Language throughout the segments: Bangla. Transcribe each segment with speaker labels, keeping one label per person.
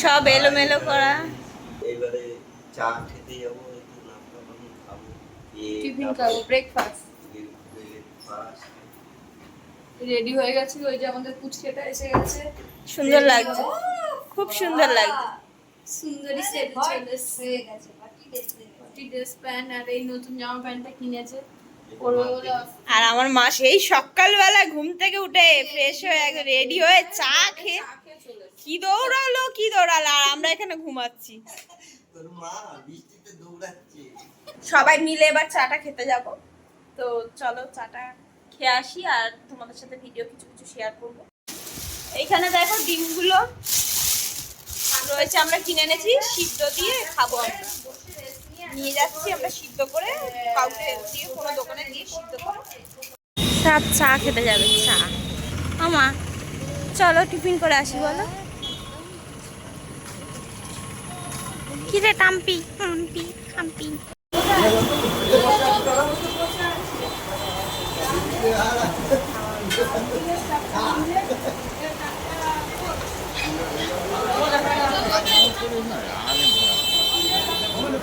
Speaker 1: সব এলোমেলো করা।
Speaker 2: এবারে চা খেতে যাব একটু নাস্তা পানি খাব।
Speaker 3: টিফিন খাব ব্রেকফাস্ট রেডি হয়ে গেছে ওই যে আমাদের পুচকেটা এসে গেছে।
Speaker 1: সুন্দর লাগছে। খুব সুন্দর লাগছে।
Speaker 3: সুন্দরী সেট চলে হয়ে গেছে। পার্টি ড্রেস প্যান্ট আর এই নতুন জামা প্যান্টটা কিনেছে। পরবে
Speaker 1: আর আমার মা সেই সকালবেলা ঘুম থেকে উঠে ফ্রেশ হয়ে রেডি হয়ে চা খেয়ে কি দৌড়ালো কি দৌড়ালো? আর আমরা এখানে ঘুমাচ্ছি। সবাই মিলে এবার চাটা খেতে যাব। তো চলো চাটা খেয়ে আসি আর তোমাদের সাথে ভিডিও কিছু কিছু শেয়ার করব। এইখানে দেখো ডিমগুলো রয়েছে আমরা কিনে এনেছি সিদ্ধ দিয়ে খাব আমরা। নিয়ে যাচ্ছি আমরা সিদ্ধ করে কাউকে দিয়ে কোনো দোকানে দিয়ে সিদ্ধ করে। চা খেতে যাবে চা। আমা চলো টিফিন করে আসি বলো। কি রে টাম্পি? টাম্পি টাম্পি।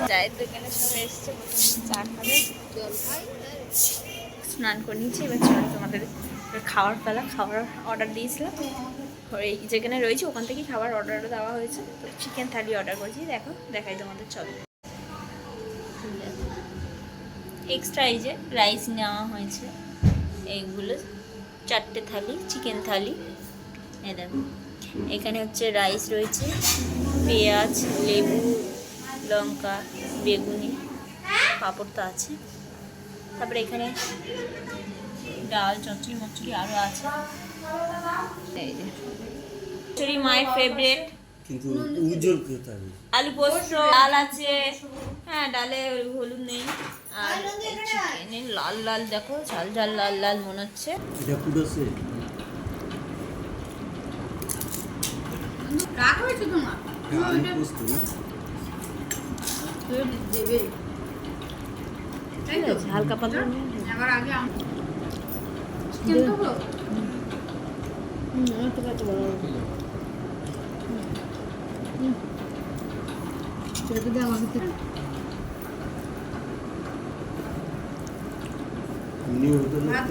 Speaker 1: চায়ের দোকানে সবাই এসছে চা খাবে। জল স্নান করে নিয়েছি এবার চলো তোমাদের খাওয়ার পালা খাবার অর্ডার দিয়েছিলাম। এই যেখানে রয়েছে, ওখান থেকেই খাবার অর্ডার দেওয়া হয়েছে। তো চিকেন থালি অর্ডার করেছি, দেখো, দেখাই তোমাদের, চলো। এক্সট্রা এই যে রাইস নেওয়া হয়েছে, এইগুলো, চারটে থালি চিকেন থালি এ দেখো, এখানে হচ্ছে রাইস রয়েছে, পেঁয়াজ, লেবু, লঙ্কা, বেগুনি, পাঁপড় তো আছে। তারপরে এখানে ডাল চচ্চড়ি মচড়ি আরও আছে। এই যে। চচ্চড়ি মায়ের ফেভারেট
Speaker 2: কিন্তু উজ্জ্বল খেতে
Speaker 1: আলু পোস্ত ডাল আছে। হ্যাঁ ডালে হলুদ নেই। আর চিকেনে লাল লাল দেখো ঝাল ঝাল লাল লাল মনে হচ্ছে।
Speaker 2: এটা পুরো সে
Speaker 3: রাগ হয়েছে তোমার?
Speaker 2: আলু পোস্ত না?
Speaker 3: দেবে। তাই তো
Speaker 1: হালকা পাতলা।
Speaker 3: আগে
Speaker 2: এমনি হোটেল
Speaker 3: ভাত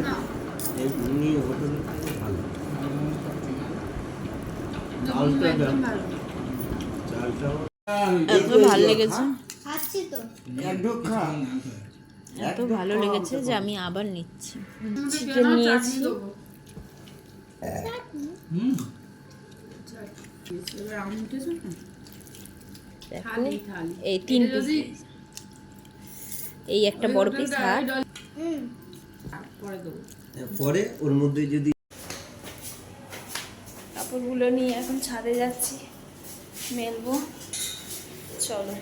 Speaker 2: হোটেল ভালো। চালটা
Speaker 3: ভালো
Speaker 1: লেগেছে।
Speaker 4: খাচ্ছি তো।
Speaker 2: খা।
Speaker 1: এত ভালো লেগেছে যে আমি আবার নিচ্ছি। চিকেন
Speaker 3: কেন
Speaker 1: নিয়েছি। এই তিন পিস এই একটা বড় পিস হাত
Speaker 3: পরে
Speaker 2: পরে ওর মধ্যে যদি
Speaker 1: কাপড়গুলো নিয়ে এখন ছাদে যাচ্ছি। মেলবো। চলো।